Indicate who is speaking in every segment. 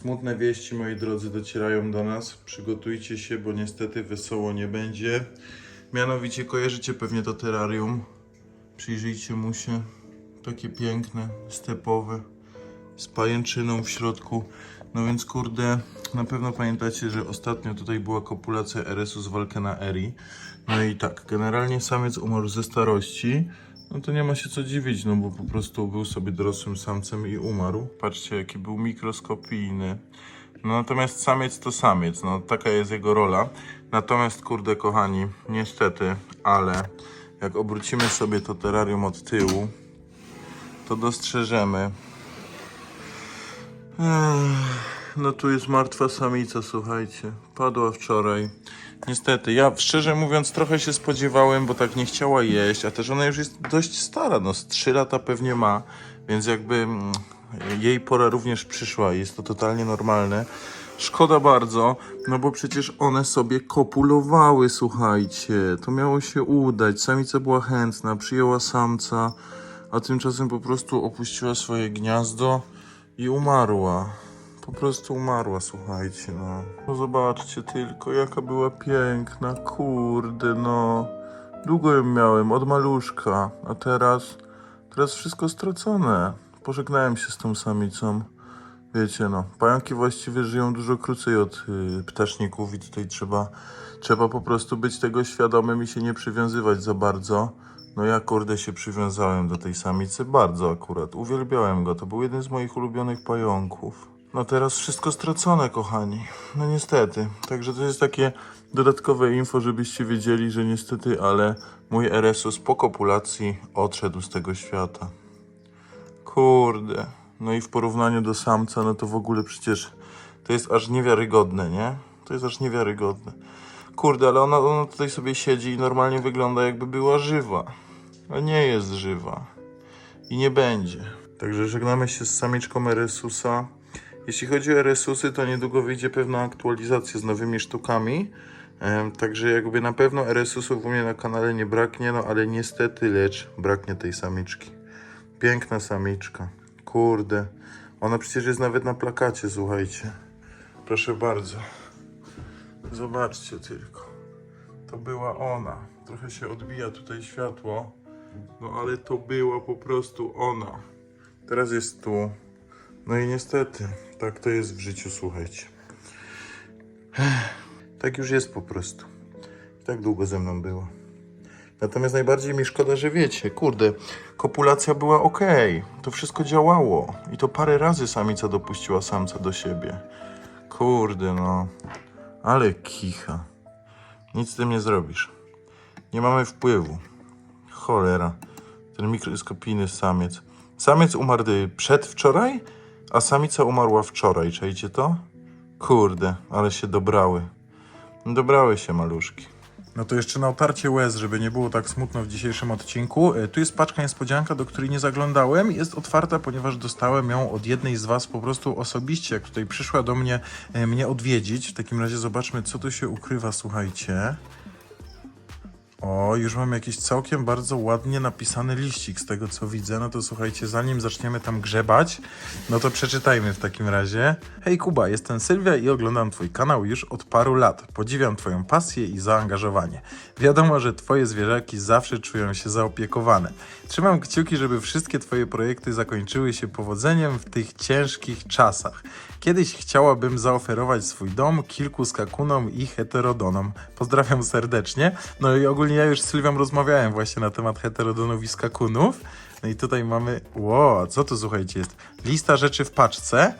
Speaker 1: Smutne wieści, moi drodzy, docierają do nas. Przygotujcie się, bo niestety wesoło nie będzie. Mianowicie kojarzycie pewnie to terrarium. Przyjrzyjcie mu się. Takie piękne, stepowe, z pajęczyną w środku. No więc kurde, na pewno pamiętacie, że ostatnio tutaj była kopulacja RS-u z Valkena Eri. No i tak, generalnie samiec umarł ze starości. No to nie ma się co dziwić, no bo po prostu był sobie dorosłym samcem i umarł. Patrzcie, jaki był mikroskopijny. No natomiast samiec to samiec, no taka jest jego rola. Natomiast kurde kochani, niestety, ale jak obrócimy sobie to terrarium od tyłu, to dostrzeżemy. Ech, No tu jest martwa samica, słuchajcie. Padła wczoraj. Niestety, ja szczerze mówiąc trochę się spodziewałem, bo tak nie chciała jeść, a też ona już jest dość stara, no z 3 lata pewnie ma, więc jakby mm, jej pora również przyszła, jest to totalnie normalne. Szkoda bardzo, no bo przecież one sobie kopulowały, słuchajcie. To miało się udać. Samica była chętna, przyjęła samca, a tymczasem po prostu opuściła swoje gniazdo i umarła. Po prostu umarła, słuchajcie, no. No zobaczcie tylko, jaka była piękna, kurde, no. Długo ją miałem, od maluszka, a teraz, teraz wszystko stracone. Pożegnałem się z tą samicą. Wiecie, no, pająki właściwie żyją dużo krócej od y, ptaszników i tutaj trzeba, trzeba po prostu być tego świadomym i się nie przywiązywać za bardzo. No ja kurde się przywiązałem do tej samicy bardzo akurat. Uwielbiałem go, to był jeden z moich ulubionych pająków. No teraz wszystko stracone, kochani. No niestety. Także to jest takie dodatkowe info, żebyście wiedzieli, że niestety, ale mój RSUS po kopulacji odszedł z tego świata. Kurde. No i w porównaniu do samca, no to w ogóle przecież to jest aż niewiarygodne, nie? To jest aż niewiarygodne. Kurde, ale ona, ona tutaj sobie siedzi i normalnie wygląda jakby była żywa. A nie jest żywa. I nie będzie. Także żegnamy się z samiczką Eresusa. Jeśli chodzi o Eresusy, to niedługo wyjdzie pewna aktualizacja z nowymi sztukami. Także jakby na pewno Eresusów u mnie na kanale nie braknie, no ale niestety, lecz braknie tej samiczki. Piękna samiczka. Kurde. Ona przecież jest nawet na plakacie, słuchajcie. Proszę bardzo. Zobaczcie tylko. To była ona. Trochę się odbija tutaj światło. No ale to była po prostu ona. Teraz jest tu. No i niestety, tak to jest w życiu, słuchajcie. Tak już jest po prostu. Tak długo ze mną było. Natomiast najbardziej mi szkoda, że wiecie, kurde, kopulacja była ok, to wszystko działało i to parę razy samica dopuściła samca do siebie. Kurde, no, ale kicha. Nic z tym nie zrobisz. Nie mamy wpływu. Cholera, ten mikroskopijny samiec. Samiec umarł y, przedwczoraj, a samica umarła wczoraj, czajcie to? Kurde, ale się dobrały. Dobrały się maluszki. No to jeszcze na otarcie łez, żeby nie było tak smutno w dzisiejszym odcinku. E, Tu jest paczka niespodzianka, do której nie zaglądałem. Jest otwarta, ponieważ dostałem ją od jednej z Was po prostu osobiście, jak tutaj przyszła do mnie e, mnie odwiedzić. W takim razie zobaczmy, co tu się ukrywa, słuchajcie. O, już mam jakiś całkiem bardzo ładnie napisany liścik z tego co widzę. No to słuchajcie, zanim zaczniemy tam grzebać, no to przeczytajmy w takim razie. Hej Kuba, jestem Sylwia i oglądam Twój kanał już od paru lat. Podziwiam Twoją pasję i zaangażowanie. Wiadomo, że Twoje zwierzaki zawsze czują się zaopiekowane. Trzymam kciuki, żeby wszystkie Twoje projekty zakończyły się powodzeniem w tych ciężkich czasach. Kiedyś chciałabym zaoferować swój dom kilku skakunom i heterodonom. Pozdrawiam serdecznie. No i ogólnie ja już z Sylwią rozmawiałem właśnie na temat heterodonów i skakunów. No i tutaj mamy, ło, co tu słuchajcie jest? Lista rzeczy w paczce.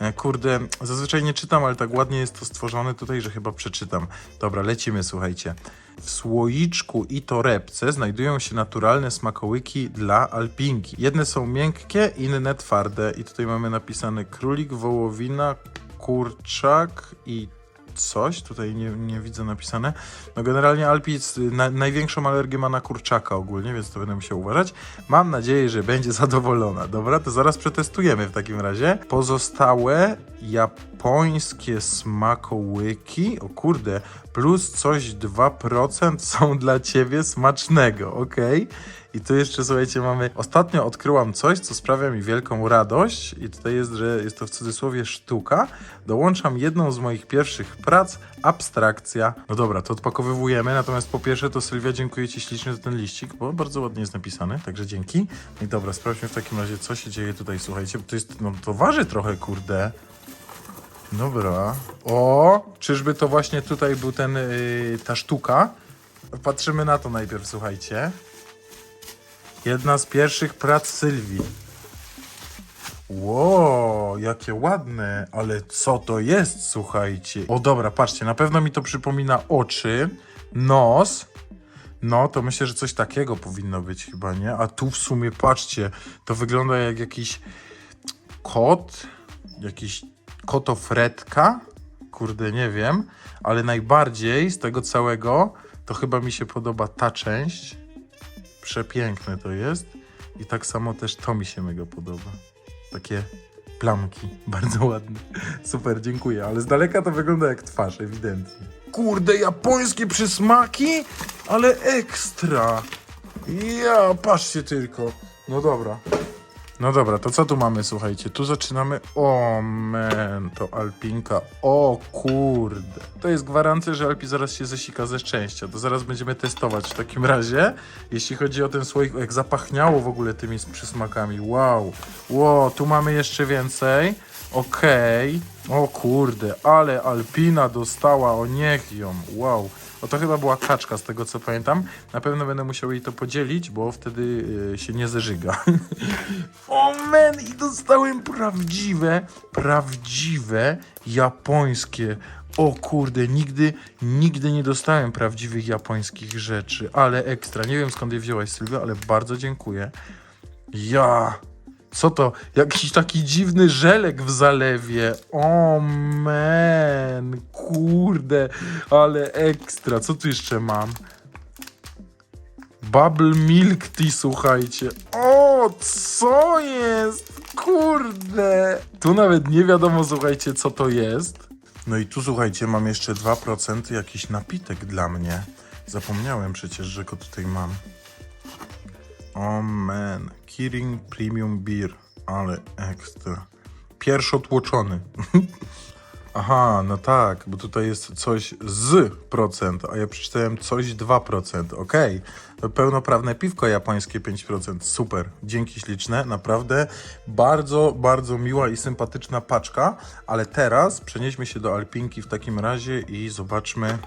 Speaker 1: E, Kurde, zazwyczaj nie czytam, ale tak ładnie jest to stworzone tutaj, że chyba przeczytam. Dobra, lecimy, słuchajcie. W słoiczku i torebce znajdują się naturalne smakołyki dla alpinki. Jedne są miękkie, inne twarde. I tutaj mamy napisane królik, wołowina, kurczak i coś, tutaj nie, nie widzę napisane. No generalnie Alpic na, największą alergię ma na kurczaka ogólnie, więc to będę musiał uważać. Mam nadzieję, że będzie zadowolona. Dobra, to zaraz przetestujemy w takim razie. Pozostałe japońskie smakołyki, o kurde, plus coś 2% są dla ciebie smacznego, ok? I tu jeszcze, słuchajcie, mamy... Ostatnio odkryłam coś, co sprawia mi wielką radość i tutaj jest, że jest to w cudzysłowie sztuka. Dołączam jedną z moich pierwszych prac, abstrakcja. No dobra, to odpakowywujemy, natomiast po pierwsze to Sylwia, dziękuję Ci ślicznie za ten liścik, bo bardzo ładnie jest napisany, także dzięki. No i dobra, sprawdźmy w takim razie, co się dzieje tutaj, słuchajcie, bo to jest, no to waży trochę, kurde. Dobra. O, czyżby to właśnie tutaj był ten, yy, ta sztuka? Patrzymy na to najpierw, słuchajcie. Jedna z pierwszych prac Sylwii. Ło, jakie ładne, ale co to jest, słuchajcie? O dobra, patrzcie, na pewno mi to przypomina oczy, nos. No, to myślę, że coś takiego powinno być chyba, nie? A tu w sumie, patrzcie, to wygląda jak jakiś kot, jakiś kotofretka, kurde, nie wiem, ale najbardziej z tego całego to chyba mi się podoba ta część. Przepiękne to jest. I tak samo też to mi się mega podoba. Takie plamki, bardzo ładne. Super, dziękuję, ale z daleka to wygląda jak twarz, ewidentnie. Kurde, japońskie przysmaki, ale ekstra. Ja, patrzcie tylko. No dobra. No dobra, to co tu mamy, słuchajcie? Tu zaczynamy. O, men, to Alpinka. O kurde. To jest gwarancja, że Alpi zaraz się zesika ze szczęścia. To zaraz będziemy testować w takim razie. Jeśli chodzi o ten słoik, jak zapachniało w ogóle tymi przysmakami. Wow. Wow, tu mamy jeszcze więcej. Okej. O kurde, ale Alpina dostała, o niech ją. Wow. O to chyba była kaczka z tego co pamiętam. Na pewno będę musiał jej to podzielić, bo wtedy y, się nie zeżyga. o men, i dostałem prawdziwe, prawdziwe japońskie. O kurde, nigdy, nigdy nie dostałem prawdziwych japońskich rzeczy, ale ekstra. Nie wiem skąd je wzięłaś Sylwia, ale bardzo dziękuję. Ja. Co to? Jakiś taki dziwny żelek w zalewie. O men, kurde, ale ekstra. Co tu jeszcze mam? Bubble Milk Tea, słuchajcie. O, co jest? Kurde. Tu nawet nie wiadomo, słuchajcie, co to jest. No i tu, słuchajcie, mam jeszcze 2% jakiś napitek dla mnie. Zapomniałem przecież, że go tutaj mam. O man, Kirin Premium Beer, ale ekstra. Pierwszotłoczony. Aha, no tak, bo tutaj jest coś z procent, a ja przeczytałem coś 2%. Okej, to pełnoprawne piwko japońskie 5%. Super, dzięki śliczne, naprawdę bardzo, bardzo miła i sympatyczna paczka, ale teraz przenieśmy się do Alpinki w takim razie i zobaczmy,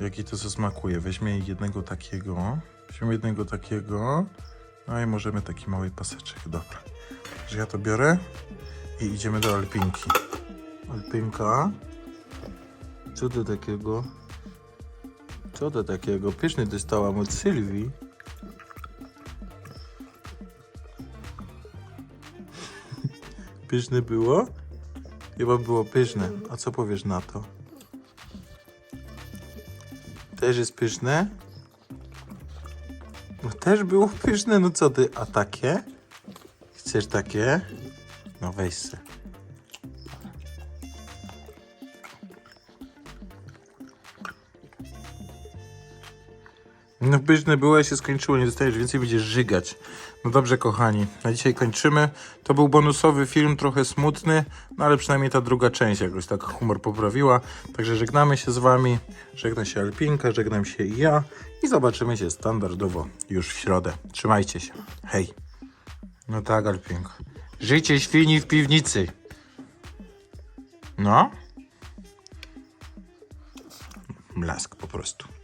Speaker 1: jaki to zasmakuje. Weźmie jednego takiego, weźmiemy jednego takiego, no i możemy taki mały paseczek, dobra. Że ja to biorę i idziemy do Alpinki. Alpinka. Co takiego? Co takiego? Pyszny dostałam od Sylwii. Pyszne było? Chyba było pyszne. A co powiesz na to? Też jest pyszne? No też było pyszne, no co ty? A takie? Chcesz takie? No weź se. No pyszne było, się skończyło, nie dostajesz więcej, będziesz żygać. No dobrze, kochani, na dzisiaj kończymy. To był bonusowy film, trochę smutny, no ale przynajmniej ta druga część jakoś tak humor poprawiła. Także żegnamy się z wami, żegna się Alpinka, żegnam się i ja i zobaczymy się standardowo już w środę. Trzymajcie się, hej. No tak, Alpinko. Życie świni w piwnicy. No. Blask po prostu.